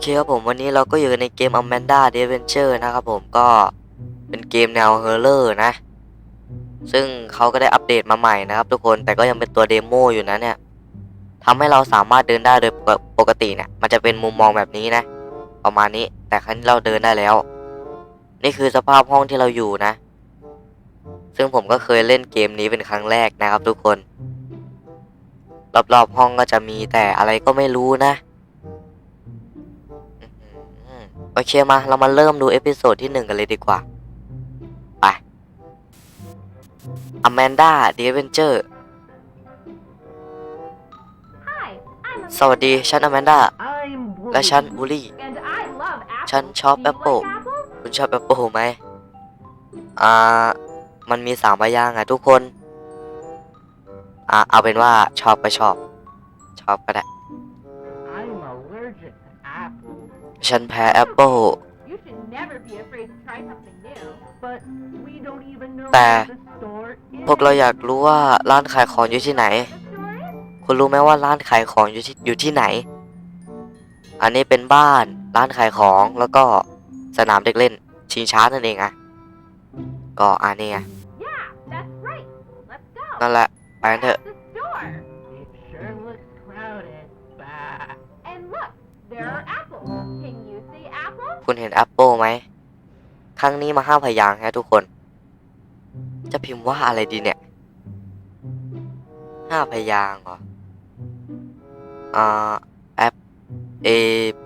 เคครับผมวันนี้เราก็อยู่ในเกม Amanda Adventure นะครับผมก็เป็นเกมแนวเฮอร์เรอร์นะ ซึ่งเขาก็ได้อัปเดตมาใหม่นะครับทุกคนแต่ก็ยังเป็นตัวเดโมอยู่นะเนี่ยทำให้เราสามารถเดินได้โดยปกติเนี่ย มันจะเป็นมุมมองแบบนี้นะ ประมาณนี้แต่ครั้งนี้เราเดินได้แล้ว นี่คือสภาพห้องที่เราอยู่นะ ซึ่งผมก็เคยเล่นเกมนี้เป็นครั้งแรกนะครับ ทุกคน รอบๆห้องก็จะมีแต่อะไรก็ไม่รู้นะ โอเคมา เรามาเริ่มดูเอพิโซดที่หนึ่งกันเลยดีกว่า ไป Amanda The Adventure Hi, I'm สวัสดี ฉัน Amanda I'm และฉัน Woody. บูลลี่ and I love apples. ฉันชอบ Do แอ you ปเปิล like apples? คุณชอบแอปเปิลไหมอ่า มันมีสามพยางค์อะทุกคน อ่า เอาเป็นว่าชอบก็ชอบ ชอบก็ได้ ฉันแพ้แอปเปิล You should never be afraid to try something new. but we don't even know แต่ where the store is. พวกเราอยากรู้ว่าร้านขายของอยู่ที่ไหน The store is? คุณรู้ไหมว่าร้านขายของอยู่ที่อยู่ที่ไหน อันนี้เป็นบ้านร้านขายของแล้วก็สนามเด็กเล่น ชิงช้านั่นเองอะก็อันนี้ไง Yeah, that's right. Let's go. นั่นแหละไปกันเถอะ คุณเห็นแอปเปิลไหม ครั้งนี้มาห้าพยางค์ฮะทุกคน จะพิมพ์ว่าอะไรดีเนี่ย ห้าพยางค์เหรอ อ่าแอป A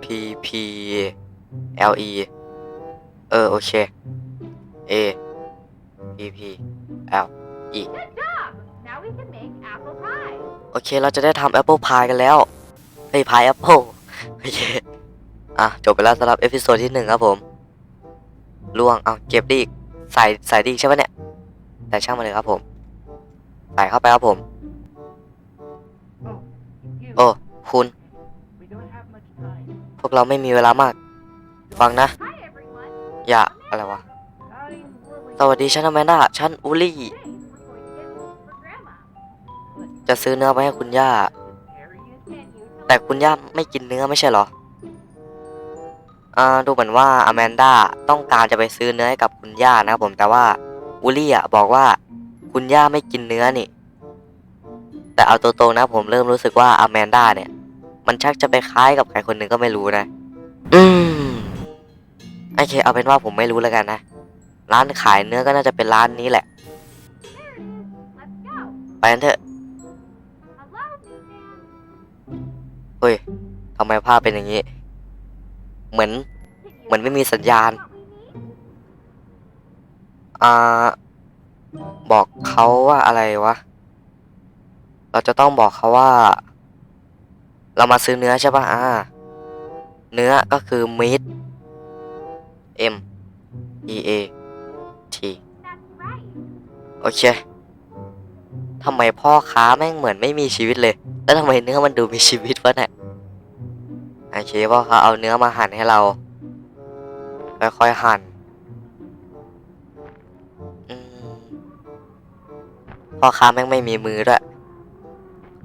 P P L E เออ โอเค A P P L E Good job. Now we can make apple pie. โอเค เราจะได้ทำแอปเปิลพายกันแล้ว เฮ้ยพายแอปเปิลโอเค อะจบไปแล้วสำหรับเอพิโซดที่หนึ่งครับผมล่วงเอาเก็บดีอีกใส่ใส่ดีอีกใช่ปะเนี่ย แต่ช่างมาเลยครับผม ใส่เข้าไปครับผม โอ้คุณ พวกเราไม่มีเวลามาก ฟังนะ อย่าอะไรวะ สวัสดีฉันอแมนดาฉันอูลี่ จะซื้อเนื้อไปให้คุณย่า แต่คุณย่าไม่กินเนื้อไม่ใช่เหรอ ดูเหมือนว่าอแมนด้าต้องการจะไปซื้อเนื้อให้กับคุณย่านะครับผมแต่ว่าวูลี่อะบอกว่าคุณย่าไม่กินเนื้อนี่ แต่เอาตัวตรงๆนะผมเริ่มรู้สึกว่าอแมนด้าเนี่ย มันชักจะไปคล้ายกับใครคนหนึ่งก็ไม่รู้นะ อืมโอเคเอาเป็นว่าผมไม่รู้แล้วกันนะ ร้านขายเนื้อก็น่าจะเป็นร้านนี้แหละ ไปกันเถอะเฮ้ยทำไมภาพเป็นอย่างนี้ เหมือน เหมือนไม่มีสัญญาณ อ่า บอกเขาว่าอะไรวะ เราจะต้องบอกเขาว่า เรามาซื้อเนื้อใช่ปะอ่า เนื้อก็คือ meat M E A T That's right. โอเคทำไมพ่อค้าแม่งเหมือนไม่มีชีวิตเลย แล้วทำไมเนื้อมันดูมีชีวิตวะเนี่ย โอเคพ่อค้าเอาเนื้อมาหั่นให้เรา ค่อยๆหั่นพ่อค้าแม่งไม่มีมือด้วย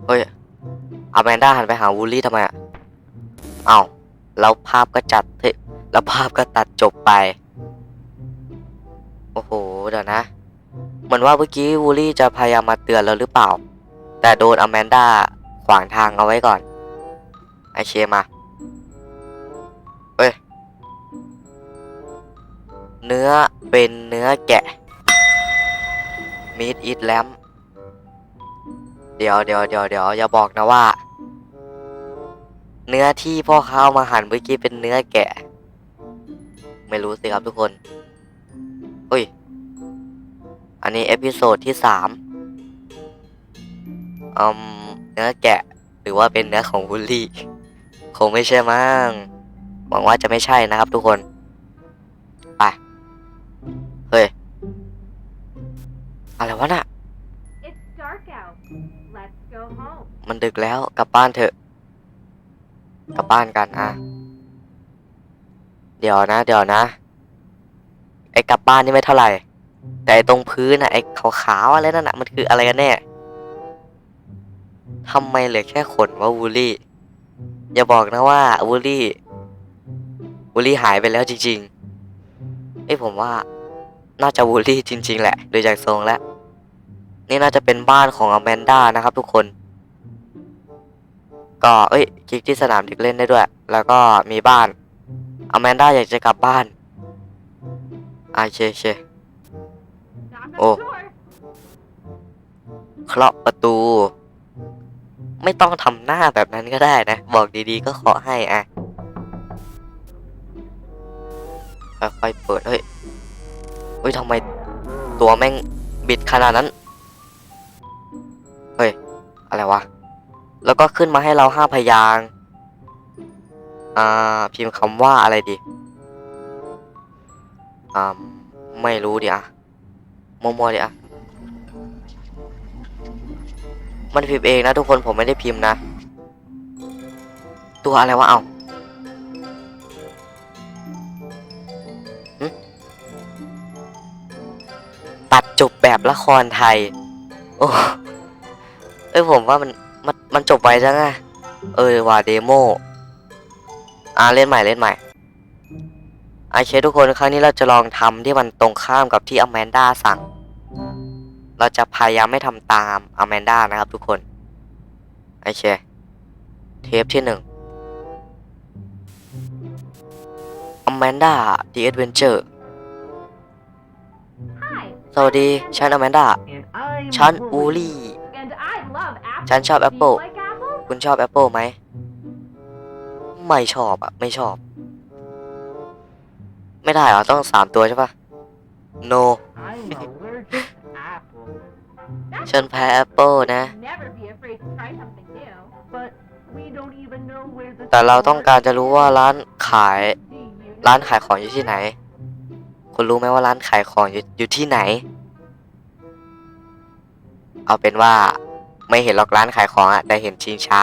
เฮ้ยอาแมนด้าหันไปหาวูลลี่ทำไมอะเอ้าแล้วภาพก็จัดเฮ้ยแล้วภาพก็ตัดจบไป โอ้โห เดี๋ยวนะ เหมือนว่าเมื่อกี้วูลลี่จะพยายามมาเตือนเราหรือเปล่า แต่โดนอแมนด้าขวางทางเอาไว้ก่อน ไอเคมา เนื้อเป็นเนื้อแกะมีดอีทแลมเดี๋ยวเดี๋ยวเดี๋ยวเดี๋ยวอย่าบอกนะว่า เนื้อที่พ่อค้าเอามาหั่นเมื่อกี้เป็นเนื้อแกะ ไม่รู้สิครับทุกคนอุ้ย อันนี้เอพิโซดที่สามอืมเนื้อแกะหรือว่าเป็นเนื้อของวูลลี่ คงไม่ใช่มั้งหวังว่าจะไม่ใช่นะครับทุกคน เฮ้ย อะไรวะน่ะ It's dark out. Let's go home. มันดึกแล้วกลับบ้านเถอะ กลับบ้านกันอะ เดี๋ยวนะ เดี๋ยวนะ ไอ้กลับบ้านนี่ไม่เท่าไหร่ แต่ไอ้ตรงพื้นน่ะไอ้ขาวๆอะไรนั่นน่ะมันคืออะไรกันแน่ทำไมเหลือแค่ขนว่าวูลลี่ อย่าบอกนะว่าวูลลี่วูลลี่หายไปแล้วจริงๆเอ้ยผมว่า น่าจะวูลลี่จริง ๆ แหละโดยจากทรงแล้ว นี่น่าจะเป็นบ้านของอแมนด้านะครับ ทุกคน ก็เอ้ยคลิกที่สนามเด็กเล่นได้ด้วย แล้วก็มีบ้านอแมนด้าอยากจะกลับบ้านอ่าโอเคโอเค Knock on Oh. the door. เคาะประตู ไม่ต้องทำหน้าแบบนั้นก็ได้นะ บอกดีๆก็เคาะให้อะค่อยๆเปิดเฮ้ย เฮ้ยทำไมตัวแม่งบิดขนาดนั้น เฮ้ย อะไรวะ แล้วก็ขึ้นมาให้เราห้าพยางอ่า พิมพ์คำว่าอะไรดี อ่า ไม่รู้ดิอะมัวๆดิอะมันพิมพ์เองนะทุกคนผมไม่ได้พิมพ์นะ ตัวอะไรวะเอา ตัดจบแบบละครไทย โอ้เอ้ยผมว่ามันมันมันจบไปจังอะเออว่าเดโมอ่าเล่นใหม่เล่นใหม่โอเคทุกคนครั้งนี้เราจะลองทำที่มันตรงข้ามกับที่อแมนด้าสั่ง เราจะพยายามไม่ทำตามอแมนด้านะครับทุกคนโอเคเทปที่หนึ่งอแมนด้า The Adventure Hi. สวัสดี ฉันอแมนดา ฉันอูลี่ ฉันชอบแอปเปิลคุณชอบแอปเปิลไหม ไม่ชอบอะไม่ชอบ ไม่ได้เหรอ ต้องสามตัวใช่ปะ no ฉันแพ้แอปเปิลนะ แต่เราต้องการจะรู้ว่าร้านขาย ร้านขายของอยู่ที่ไหน คุณรู้ไหมว่าร้านขายของอยู่อยู่ที่ไหน เอาเป็นว่าไม่เห็นหรอกร้านขายของอะแต่เห็นชิงช้า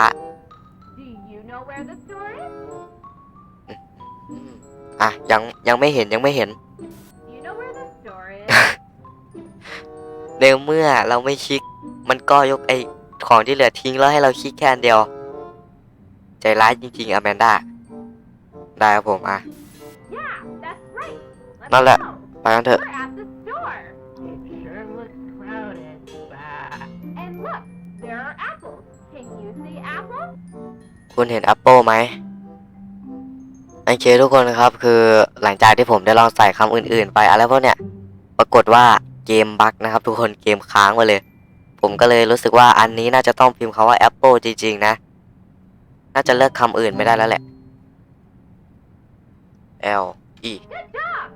Do you know where the store is? อืมอะยังยังไม่เห็นยังไม่เห็น Do you know where the store is? ในเมื่อเราไม่คลิก มันก็ยกไอของที่เหลือทิ้งแล้วให้เราคลิกแค่อันเดียว ใจร้ายจริงๆอแมนด้าได้ครับผมอะ yeah, that's right. Let's Nó là- go. ไป กันเถอะ We're at the store. It sure looks crowded. Bah. And look, there are apples. Can you see apples? คุณเห็นแอปเปิลไหมโอเคทุกคนครับ คือหลังจากที่ผมได้ลองใส่คำอื่นๆ ไปอะไรพวกเนี้ยปรากฏว่าเกมบั๊กนะครับ ทุกคนเกมค้างไปเลย ผมก็เลยรู้สึกว่าอันนี้น่าจะต้องพิมพ์คำว่าแอปเปิลจริงๆนะ น่าจะเลือกคำอื่นไม่ได้แล้วแหละ L E Good job.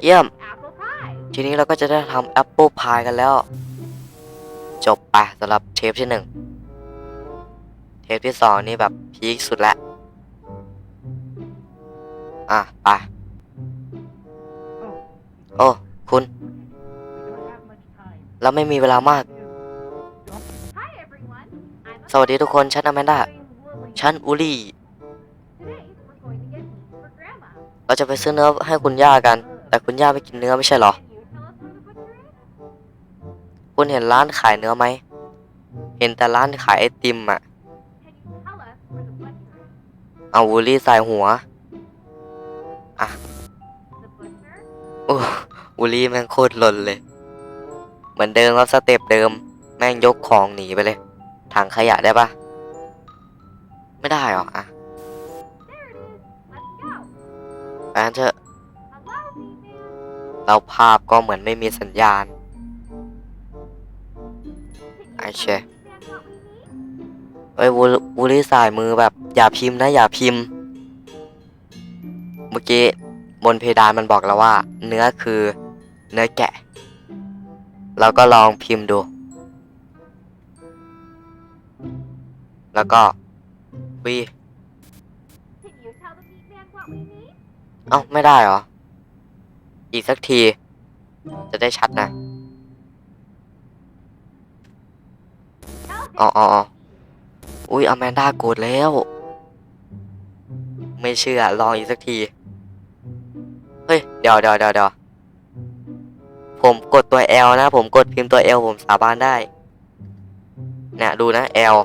Now we can Yum. make apple pie. ทีนี้เราก็จะได้ทำแอปเปิลพายกันแล้ว จบไปสำหรับเทปที่หนึ่งเทปที่สองนี่แบบพีคสุดละอะ ไป Oh, โอ้ คุณ we don't have much time. เราไม่มีเวลามาก Hi everyone. I'm สวัสดีทุกคน ฉันอแมนด้า I'm Wooly. ฉันอูลี่ Today we're going to get meat for Grandma. เราจะไปซื้อเนื้อให้คุณย่ากัน แต่คุณย่าไม่กินเนื้อไม่ใช่เหรอ คุณเห็นร้านขายเนื้อไหม เห็นแต่ร้านขายไอติมอะเอาวูลี่ใส่หัว The butcher? โอ้วูลี่แม่งโคตรหล่นเลย เหมือนเดิมครับสเต็ปเดิม แม่งยกของหนีไปเลย ถังขยะได้ปะไม่ได้หรอ อะ There it is. Let's go. ไปกันเถอะ Meatman. เราภาพก็เหมือนไม่มีสัญญาณ Can you I tell share. Meatman what we need? เอ้ยวูวูลี่สายมือแบบอย่าพิมพ์นะอย่าพิมพ์ เมื่อกี้บนเพดานมันบอกแล้วว่า เนื้อคือเนื้อแกะ เราก็ลองพิมพ์ดู แล้วก็วี Can you tell the Meatman what we need? เอ้าไม่ได้เหรอ อีกสักที จะได้ชัดนะ Tell him. อ๋ออ๋ออ๋ออุ้ยอแมนด้าโกรธแล้ว ไม่เชื่อลองอีกสักที เฮ้ย เดี๋ยวเดี๋ยวเดี๋ยวเดี๋ยวผมกดตัว L นะ ผมกดพิมพ์ตัว L ผมสาบานได้เนี่ยดูนะ L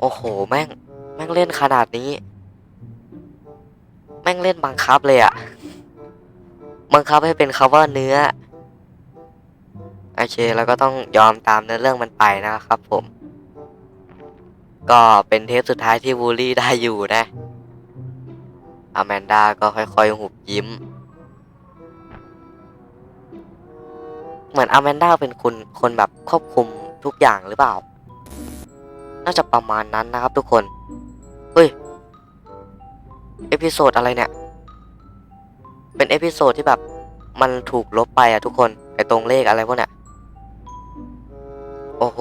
โอ้โห แม่ง แม่งเล่นขนาดนี้แม่งเล่นบังคับเลยอะบังคับให้เป็นคำว่าเนื้อ โอเคแล้วก็ต้องยอมตามเนื้อเรื่องมันไปนะครับผม ก็เป็นเทปสุดท้ายที่บูลลี่ได้อยู่นะ อแมนดาก็ค่อยๆ หุบยิ้ม เหมือนอแมนดาเป็นคนคนแบบควบคุมทุกอย่างหรือเปล่า น่าจะประมาณนั้นนะครับทุกคน เฮ้ย เอพิโซดอะไรเนี่ย เป็นเอพิโซดที่แบบ มันถูกลบไปอะทุกคน ไอตรงเลขอะไรพวกเนี้ยโอ้โห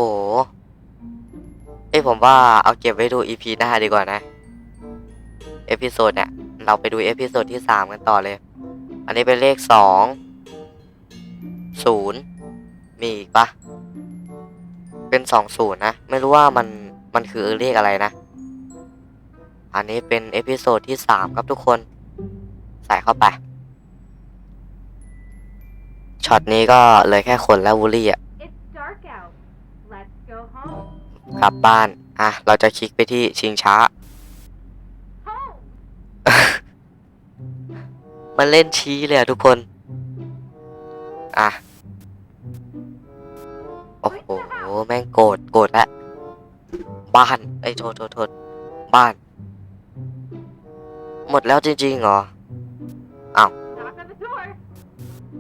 เอ้ผมว่าเอาเก็บไว้ดูอีพีหน้าดีกว่านะ เอพิโซดเนี่ย เราไปดูเอพิโซดที่สามกันต่อเลย อันนี้เป็นเลขสองศูนย์มีอีกปะเป็นสองศูนย์นะ ไม่รู้ว่ามันมันคือเลขอะไรนะ อันนี้เป็นเอพิโซดที่สามครับทุกคน ใส่เข้าไป ช็อตนี้ก็เหลยแค่คนและวูลลี่อะ It's dark out. Let's go home. กลับบ้าน อะ เราจะคลิกไปที่ชิงช้า Home. มันเล่นชี้เลยอะทุกคน อะ โอ้โห แม่งโกรธ โกรธแล้ว บ้าน ไอ้ยโทษโทษโทษบ้าน หมดแล้วจริงๆเหรอ Knock on the door.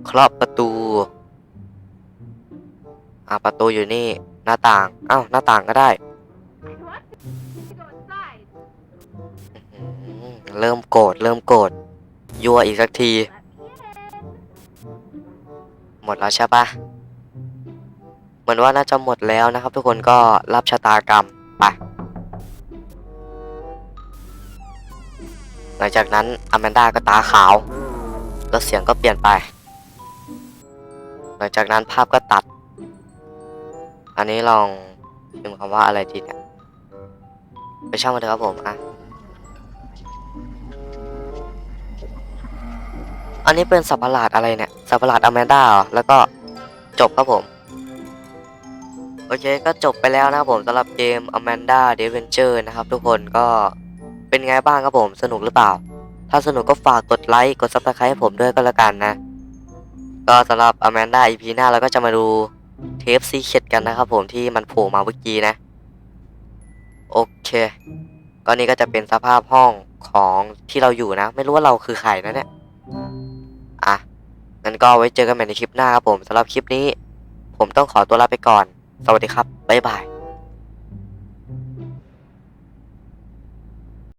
ครอบประตูอะประตูอยู่นี่หน้าต่างเอ้าหน้าต่างก็ได้ เริ่มโกรธเริ่มโกรธยั่วอีกสักที หมดแล้วใช่ปะเหมือนว่าน่าจะหมดแล้วนะครับ ทุกคนก็รับชะตากรรม หลังจากนั้นอแมนดาก็ตาขาว แล้วเสียงก็เปลี่ยนไป หลังจากนั้นภาพก็ตัด อันนี้ลองพิมพ์คำว่าอะไรทีเนี่ยไปช่างมันเถอะครับผมอะอันนี้เป็นสัตว์ประหลาดอะไรเนี่ยสัตว์ประหลาดอแมนดาเหรอแล้วก็จบครับผม โอเคก็จบไปแล้วนะครับผมสำหรับเกม Amanda d e v e n t u r e นะครับทุกคนก็ เป็นไงบ้างครับผมสนุกหรือเปล่า ถ้าสนุกก็ฝากกดไลค์กด subscribe ให้ผมด้วยก็แล้วกันนะ ก็สำหรับ Amanda EP หน้าเราก็จะมาดูเทปซีเค็ดกันนะครับผมที่มันโผล่มาเมื่อกี้นะ โอเค ก็นี่ก็จะเป็นสภาพห้องของที่เราอยู่นะ ไม่รู้ว่าเราคือใครนะเนี่ยอะงั้นก็ไว้เจอกันใหม่ในคลิปหน้าครับผมสำหรับคลิปนี้ ผมต้องขอตัวลาไปก่อน สวัสดีครับบ๊ายบาย